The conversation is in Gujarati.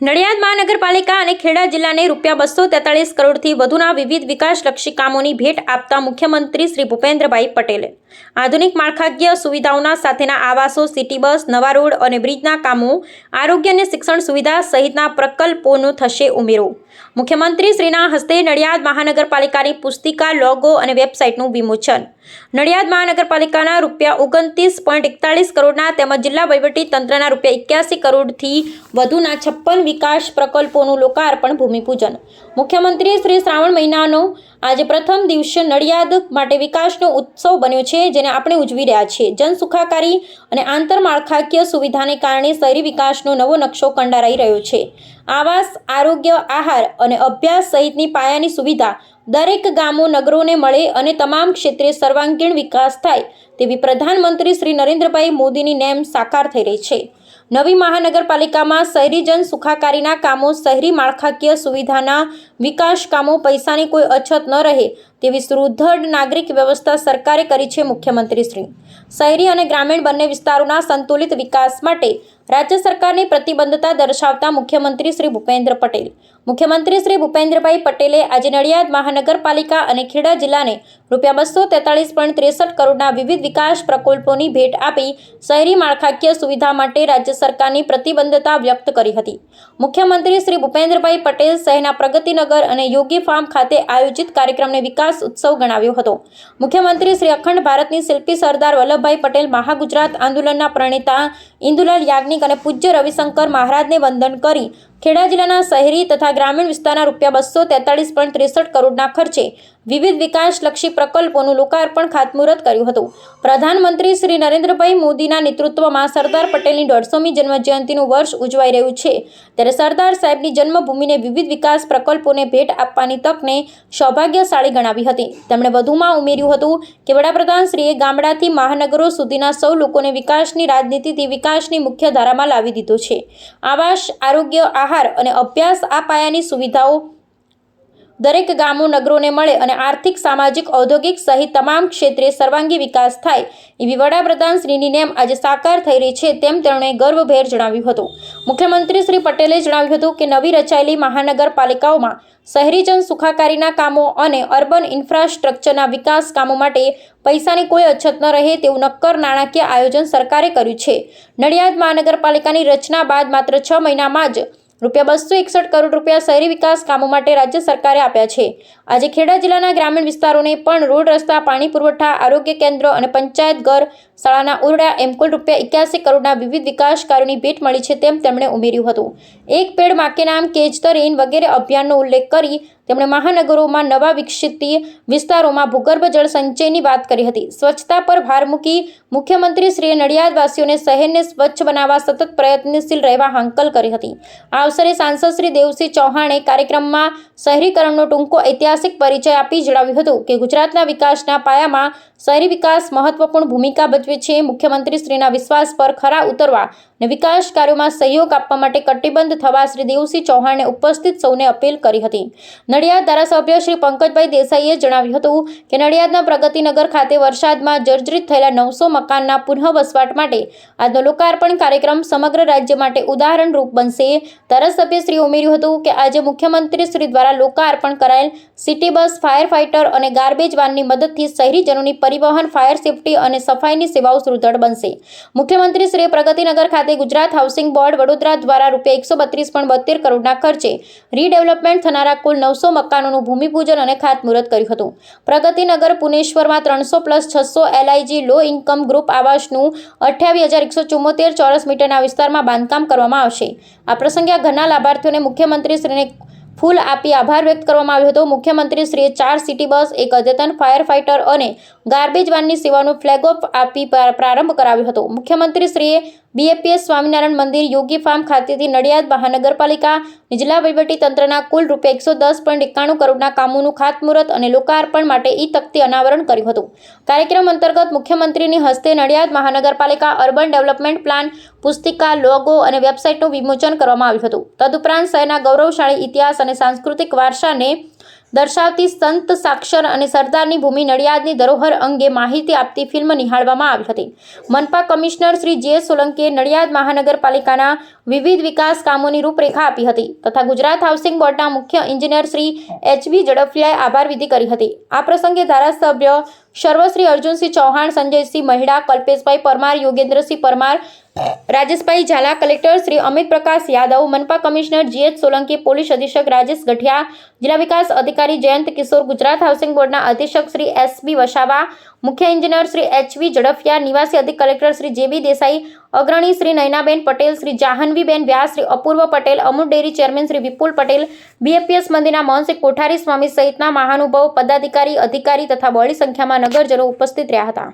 નડિયાદ મહાનગરપાલિકા અને ખેડા જિલ્લાને રૂપિયા બસો તેતાળીસ કરોડથી વધુના વિવિધ વિકાસલક્ષી કામોની ભેટ આપતા મુખ્યમંત્રી શ્રી ભૂપેન્દ્રભાઈ પટેલે. આધુનિક માળખાકીય સુવિધાઓના સાથેના આવાસો, સિટી બસ, નવા રોડ અને બ્રિજના કામો, આરોગ્ય અને શિક્ષણ સુવિધા સહિતના પ્રકલ્પોનો થશે ઉમેરો. મુખ્યમંત્રી શ્રીના હસ્તે નડિયાદ મહાનગરપાલિકાની પુસ્તિકા, લોગો અને વેબસાઇટનું વિમોચન. નડિયાદ મહાનગરપાલિકાના રૂપિયા ઓગણત્રીસ પોઈન્ટ એકતાળીસ કરોડના તેમજ જિલ્લા તંત્રના રૂપિયા એક્યાસી કરોડથી વધુના છપ્પન વિકાસ પ્રકલ્પોનું લોકાર્પણ ભૂમિપૂજન. મુખ્યમંત્રી શ્રી શ્રાવણ મહિનાનો આજે પ્રથમ દિવસે નડિયાદ માટે વિકાસનો ઉત્સવ બન્યો છે. જેને આપણે ઉજવી રહ્યા છીએ. જનસુખાકારી અને આંતરમાળખાકીય સુવિધાને કારણે શહેરી વિકાસનો નવો નકશો કંડારાઈ રહ્યો છે. આવાસ, આરોગ્ય, આહાર અને અભ્યાસ સહિતની પાયાની સુવિધા દરેક ગામો, નગરોને મળે અને તમામ ક્ષેત્રે સર્વાંગીણ વિકાસ થાય તેવી પ્રધાનમંત્રી શ્રી નરેન્દ્રભાઈ મોદીની નેમ સાકાર થઈ રહી છે. નવી મહાનગરપાલિકામાં શહેરીજન સુખાકારીના કામો, શહેરી માળખાકીય સુવિધાના વિકાસ કામો, પૈસાની કોઈ અછત ન રહે તેવી સુદૃઢ નાગરિક વ્યવસ્થા સરકારે કરી છે મુખ્યમંત્રીશ્રી. શહેરી અને ગ્રામીણ બંને વિસ્તારોના સંતુલિત વિકાસ માટે રાજ્ય સરકારની પ્રતિબદ્ધતા દર્શાવતા મુખ્યમંત્રી શ્રી ભૂપેન્દ્ર પટેલ. મુખ્યમંત્રી શ્રી ભૂપેન્દ્રભાઈ પટેલે આજે નડિયાદ મહાનગરપાલિકા અને ખેડા જિલ્લાને રૂપિયા બસો તેતાળીસ પોઈન્ટ ત્રેસઠ કરોડના વિવિધ વિકાસ પ્રકલ્પોની ભેટ આપી શહેરી માળખાકીય સુવિધા માટે રાજ્ય સરકારની પ્રતિબદ્ધતા વ્યક્ત કરી હતી. મુખ્યમંત્રી શ્રી ભૂપેન્દ્રભાઈ પટેલ શહેરના પ્રગતિનગર અને યોગી ફાર્મ ખાતે આયોજિત કાર્યક્રમને વિકાસ ઉત્સવ ગણાવ્યો હતો. મુખ્યમંત્રી શ્રી અખંડ ભારતની શિલ્પી સરદાર વલ્લભભાઈ પટેલ મહાગુજરાત આંદોલનના પ્રણેતા ઇન્દુલાલ યાજ્ઞિક અને પૂજ્ય રવિશંકર મહારાજને વંદન કરી ખેડા જિલ્લાના શહેરી તથા ગ્રામીણ વિસ્તારના રૂપિયા બસો તેતાળીસ પોઈન્ટ ત્રેસઠ કરોડના ખર્ચે વિવિધ વિકાસલક્ષી પ્રકલ્પોનું લોકાર્પણ ખાતમુહૂર્ત કર્યું હતું. પ્રધાનમંત્રી શ્રી નરેન્દ્રભાઈ મોદીના નેતૃત્વમાં સરદાર પટેલની દોઢસોમી જન્મજયંતિનું વર્ષ ઉજવાઈ રહ્યું છે. ત્યારે સરદાર સાહેબની જન્મભૂમિને વિવિધ વિકાસ પ્રકલ્પોને ભેટ આપવાની તકને સૌભાગ્યશાળી ગણાવી હતી. તેમણે વધુમાં ઉમેર્યું હતું કે વડાપ્રધાનશ્રીએ ગામડાથી મહાનગરો સુધીના સૌ લોકોને વિકાસની રાજનીતિથી વિકાસની મુખ્ય ધારામાં લાવી દીધો છે. આવાસ, આરોગ્ય, આહાર અને અભ્યાસ આ પાયાની સુવિધાઓ દરેક ગામો, નગરોને મળે અને આર્થિક, સામાજિક, ઔદ્યોગિક સહિત તમામ ક્ષેત્રે સર્વાંગી વિકાસ થાય એવી વડાપ્રધાન શ્રીની નેમ આજે સાકાર થઈ રહી છે તેમ તેમણે ગર્વભેર જણાવ્યું હતું. મુખ્યમંત્રી શ્રી પટેલે જણાવ્યું હતું કે નવી રચાયેલી મહાનગરપાલિકાઓમાં શહેરીજન સુખાકારીના કામો અને અર્બન ઇન્ફ્રાસ્ટ્રક્ચરના વિકાસ કામો માટે પૈસાની કોઈ અછત ન રહે તેવું નક્કર નાણાકીય આયોજન સરકારે કર્યું છે. નડિયાદ મહાનગરપાલિકાની રચના બાદ માત્ર છ મહિનામાં જ રૂપિયા બસો એકસઠ કરોડ રૂપિયા શહેરી વિકાસ કામો માટે રાજ્ય સરકારે આપ્યા છે. આજે ખેડા જિલ્લાના ગ્રામીણ વિસ્તારોને પણ રોડ, રસ્તા, પાણી પુરવઠા, આરોગ્ય કેન્દ્ર અને પંચાયત ઘર શાળાના ઓરડા એમ કુલ રૂપિયા એક્યાસી કરોડના વિવિધ વિકાસ કાર્યોની ભેટ મળી છે તેમ તેમણે ઉમેર્યું હતું. એક પેડ માકે નામ કેજતર ઇન વગેરે અભિયાનનો ઉલ્લેખ કરી તેમણે મહાનગરોમાં નવા વિકસિત વિસ્તારોમાં ભૂગર્ભ જળ સંચયની વાત કરી હતી. સ્વચ્છતા પર ભાર મૂકી મુખ્યમંત્રી શ્રીએ નડિયાદવાસીઓને શહેરને સ્વચ્છ બનાવવા સતત પ્રયત્નશીલ રહેવા હાંકલ કરી હતી. આ અવસરે સાંસદ શ્રી દેવસિંહ ચૌહાણે કાર્યક્રમમાં શહેરીકરણનો ટૂંકો ઐતિહાસિક પરિચય આપી જણાવ્યું હતું કે ગુજરાતના વિકાસના પાયામાં શહેરી વિકાસ મહત્વપૂર્ણ ભૂમિકા ભજવે છે. મુખ્યમંત્રી શ્રીના વિશ્વાસ પર ખરા ઉતરવા અને વિકાસ કાર્યોમાં સહયોગ આપવા માટે કટિબદ્ધ થવા શ્રી દેવસિંહ ચૌહાણે ઉપસ્થિત સૌને અપીલ કરી હતી. નડિયાદ ધારાસભ્ય શ્રી પંકજભાઈ દેસાઈએ જણાવ્યું હતું કે નડિયાદના પ્રગતિનગર ખાતે વરસાદમાં જર્જરિત થયેલા નવસો મકાનના પુનઃ વસવાટ માટે આજનો લોકાર્પણ કાર્યક્રમ સમગ્ર રાજ્ય માટે ઉદાહરણરૂપ બનશે. ધારાસભ્યશ્રીએ ઉમેર્યું હતું કે આજે મુખ્યમંત્રી શ્રી દ્વારા લોકાર્પણ કરાયેલ સિટી બસ, ફાયર ફાઇટર અને ગાર્બેજ વાનની મદદથી શહેરીજનોની પરિવહન, ફાયર સેફટી અને સફાઈની સેવાઓ સુદૃઢ બનશે. મુખ્યમંત્રી શ્રી પ્રગતિનગર ખાતે ગુજરાત હાઉસિંગ બોર્ડ વડોદરા દ્વારા રૂપિયા એકસો બત્રીસ પોઈન્ટ બોતેર કરોડના ખર્ચે રીડેવલપમેન્ટ થનારા કુલ નવસો મકાનોનું ભૂમિપૂજન અને ખાતમુહૂર્ત કર્યું હતું. પ્રગતિનગર પુનેશ્વરમાં ત્રણસો પ્લસ છસો એલઆઈજી લો ઇન્કમ ગ્રુપ આવાસનું અઠ્યાવીસ હજાર એકસો ચુમ્મોતેર ચોરસ મીટરના વિસ્તારમાં બાંધકામ કરવામાં આવશે. આ પ્રસંગે આ ઘરના લાભાર્થીઓને મુખ્યમંત્રીશ્રીને ફૂલ આપી આભાર વ્યક્ત કરવામાં આવ્યો હતો. મુખ્યમંત્રીશ્રીએ ચાર સિટી બસ, એક અદ્યતન ફાયર ફાઇટર અને ગાર્બેજ વાનની સેવાનો ફ્લેગ ઓફ આપી પ્રા- પ્રારંભ કરાવ્યો હતો. મુખ્યમંત્રીશ્રીએ બીએપીએસ સ્વામિનારાયણ મંદિર, યોગી ફાર્મ ખાતેથી નડિયાદ મહાનગરપાલિકા જિલ્લા તંત્રના કુલ રૂપિયા એકસો દસ પોઈન્ટ એકાણું કરોડના કામોનું ખાતમુહૂર્ત અને લોકાર્પણ માટે ઈ તકતી અનાવરણ કર્યું હતું. કાર્યક્રમ અંતર્ગત મુખ્યમંત્રીની હસ્તે નડિયાદ મહાનગરપાલિકા અર્બન ડેવલપમેન્ટ પ્લાન, પુસ્તિકા, લોગો અને વેબસાઇટનું વિમોચન કરવામાં આવ્યું હતું. તદુપરાંત શહેરના ગૌરવશાળી ઇતિહાસ અને સાંસ્કૃતિક વારસાને દર્શાવતી સંત સાક્ષર અને સરદારની ભૂમિ નડિયાદની ધરોહર અંગે માહિતી આપતી ફિલ્મ નિહાળવામાં આવી હતી. મનપા કમિશનર શ્રી જે સોલંકીએ નડિયાદ મહાનગરપાલિકાના વિવિધ વિકાસ કામોની રૂપરેખા આપી હતી તથા ગુજરાત હાઉસિંગ બોર્ડના મુખ્ય એન્જિનિયર શ્રી એચવી ઝડફિયાએ આભાર વિધિ કરી હતી. આ પ્રસંગે ધારાસભ્ય સર્વશ્રી અર્જુનસિંહ ચૌહાણ, સંજયસિંહ મહિડા, કલ્પેશભાઈ પરમાર, યોગેન્દ્રસિંહ પરમાર રાજેશભાઈ ઝાલા, કલેક્ટર શ્રી અમિત પ્રકાશ યાદવ, મનપા કમિશનર જીએચ સોલંકી, પોલીસ અધિક્ષક રાજેશ ગઠિયા જિલ્લા વિકાસ અધિકારી જયંત કિશોર, ગુજરાત હાઉસિંગ બોર્ડના અધિક્ષક શ્રી એસબી વસાવા, મુખ્ય એન્જિનિયર શ્રી એચવી ઝડફિયા નિવાસી અધિક કલેક્ટર શ્રી જેબી દેસાઈ, અગ્રણી Shri Nayanaben Patel, Shri Jahnaviben Vyas, Shri Apurva Patel, Amul dairy chairman Shri Vipul Patel, BAPS મંદિરના મહંત કોઠારી સ્વામી સહિતના મહાનુભાવો, પદાધિકારી, અધિકારી તથા બહોળી સંખ્યામાં નગરજનો ઉપસ્થિત રહ્યા હતા.